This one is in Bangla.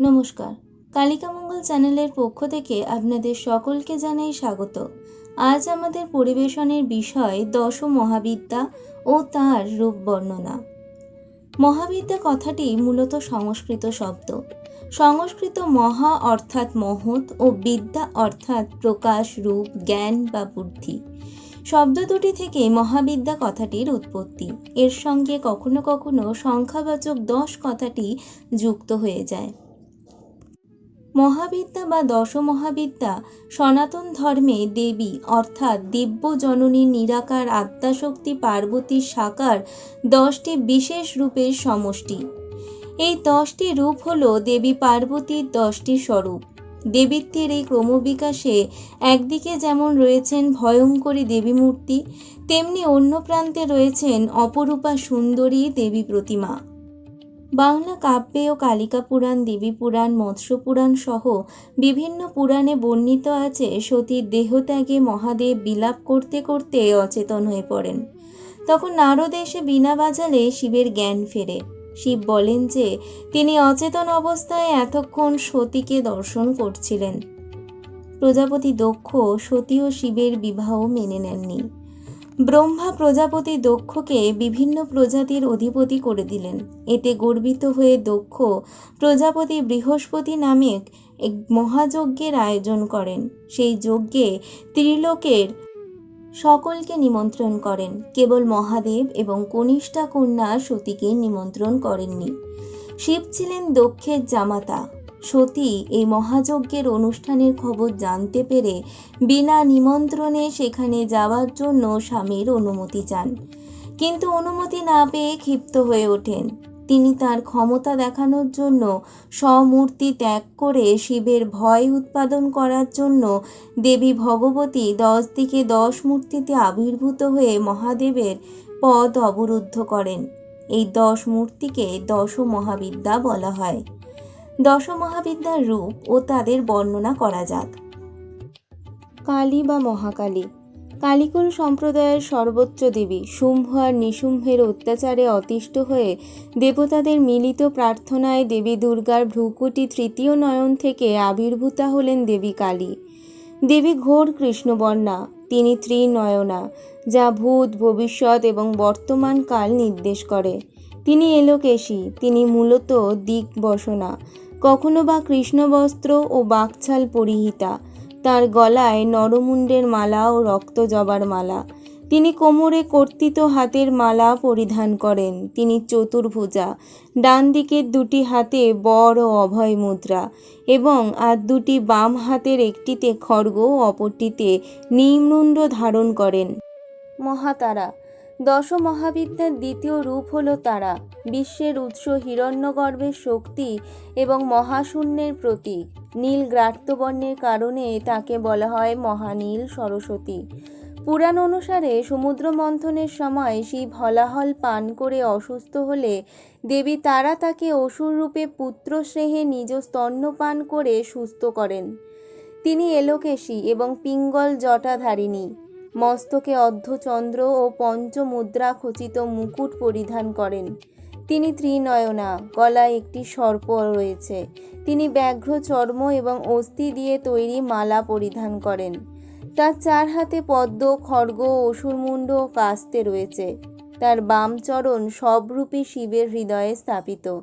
নমস্কার। কালিকামঙ্গল চ্যানেলের পক্ষ থেকে আপনাদের সকলকে জানাই স্বাগত। আজ আমাদের পরিবেশনের বিষয় দশ মহাবিদ্যা ও তার রূপ বর্ণনা। মহাবিদ্যা কথাটি মূলত সংস্কৃত শব্দ। সংস্কৃত মহা অর্থাৎ মহৎ ও বিদ্যা অর্থাৎ প্রকাশ, রূপ, জ্ঞান বা বুদ্ধি। শব্দ দুটি থেকে মহাবিদ্যা কথাটির উৎপত্তি। এর সঙ্গে কখনো কখনো সংখ্যাবাচক দশ কথাটি যুক্ত হয়ে যায়। মহাবিদ্যা বা দশ মহাবিদ্যা সনাতন ধর্মে দেবী, অর্থাৎ দিব্য জননী নিরাকার আত্মাশক্তি পার্বতীর সাকার দশটি বিশেষ রূপের সমষ্টি। এই দশটি রূপ হল দেবী পার্বতীর দশটি স্বরূপ। দেবীত্বের এই ক্রমবিকাশে একদিকে যেমন রয়েছেন ভয়ঙ্করী দেবী মূর্তি তেমনি অন্য প্রান্তে রয়েছেন অপরূপা সুন্দরী দেবী প্রতিমা। বাংলা কাব্যে ও কালিকা পুরাণ, দেবী পুরাণ, মৎস্য পুরাণ সহ বিভিন্ন পুরাণে বর্ণিত আছে সতীর দেহত্যাগে মহাদেব বিলাপ করতে করতে অচেতন হয়ে পড়েন। তখন নারদ এসে বিনা বাজালে শিবের জ্ঞান ফেরে। শিব বলেন যে, তিনি অচেতন অবস্থায় এতক্ষণ সতীকে দর্শন করছিলেন। প্রজাপতি দক্ষ সতী ও শিবের বিবাহ মেনে নেননি। ব্রহ্মা প্রজাপতি দক্ষকে বিভিন্ন প্রজাতির অধিপতি করে দিলেন। এতে গর্বিত হয়ে দক্ষ প্রজাপতি বৃহস্পতি নামে এক মহাযজ্ঞের আয়োজন করেন। সেই যজ্ঞে ত্রিলোকের সকলকে নিমন্ত্রণ করেন। কেবল মহাদেব এবং কনিষ্ঠা কন্যা সতীকে নিমন্ত্রণ করেননি। শিব ছিলেন দক্ষের জামাতা। সতী এই মহাযজ্ঞের অনুষ্ঠানের খবর জানতে পেরে বিনা নিমন্ত্রণে সেখানে যাওয়ার জন্য স্বামীর অনুমতি চান। কিন্তু অনুমতি না পেয়ে ক্ষিপ্ত হয়ে ওঠেন। তিনি তার ক্ষমতা দেখানোর জন্য স্বমূর্তি ত্যাগ করে শিবের ভয় উৎপাদন করার জন্য দেবী ভগবতী দশ দিকে দশ মূর্তিতে আবির্ভূত হয়ে মহাদেবের পদ অবরুদ্ধ করেন। এই দশ মূর্তিকে দশ মহাবিদ্যা বলা হয়। দশ মহাবিদ্যার রূপ ও তাদের বর্ণনা করা যাক। কালী বা মহাকালী। কালীকুল সম্প্রদায়ের সর্বোচ্চ দেবী শুম্ভ আর নিশুম্ভের অত্যাচারে অতিষ্ঠ হয়ে দেবতাদের মিলিত প্রার্থনায় দেবী দুর্গার ভ্রুকুটি তৃতীয় নয়ন থেকে আবির্ভূতা হলেন দেবী কালী। দেবী ঘোর কৃষ্ণবর্ণা, তিনি ত্রিনয়না, যা ভূত, ভবিষ্যৎ এবং বর্তমান কাল নির্দেশ করে। তিনি এলোকেশী তিনি মূলত দিক বসনা। কখনো বা কৃষ্ণবস্ত্র ও বাকছাল পরিহিতা, তার গলায় নরমুণ্ডের মালা ও রক্ত জবার মালা। তিনি কোমরে কর্তিত হাতের মালা পরিধান করেন, তিনি চতুর্ভুজা। ডান দিকের দুটি হাতে বড় ও অভয় মুদ্রা এবং আর দুটি বাম হাতের একটিতে খড়গ অপরটিতে নিম্নুণ্ড ধারণ করেন। মহাতারা দশ মহাবিদ্যার দ্বিতীয় রূপ হল তারা, বিশ্বের উৎস হিরণ্যগর্ভের শক্তি এবং মহাশূন্যের প্রতীক। নীল গ্রাত্যবর্ণের কারণে তাকে বলা হয় মহানীল সরস্বতী। পুরাণ অনুসারে সমুদ্র মন্থনের সময় শিব হলাহল পান করে অসুস্থ হলে দেবী তারা তাকে অসুর রূপে পুত্র স্নেহে নিজ স্তন্যপান করে সুস্থ করেন। তিনি এলোকেশী এবং পিঙ্গল জটাধারিণী। মস্তকে অর্ধচন্দ্র ও পঞ্চমুদ্রা খচিত মুকুট পরিধান করেন। তিনি ত্রিনয়না, গলায় একটি সর্প রয়েছে। তিনি ব্যাঘ্র চর্ম এবং অস্থি দিয়ে তৈরি মালা পরিধান করেন। তার চার হাতে পদ্ম, খড়গ, অসুরমুণ্ড ও কাস্তে রয়েছে। তার বাম চরণ সবরূপী শিবের হৃদয়ে স্থাপিত।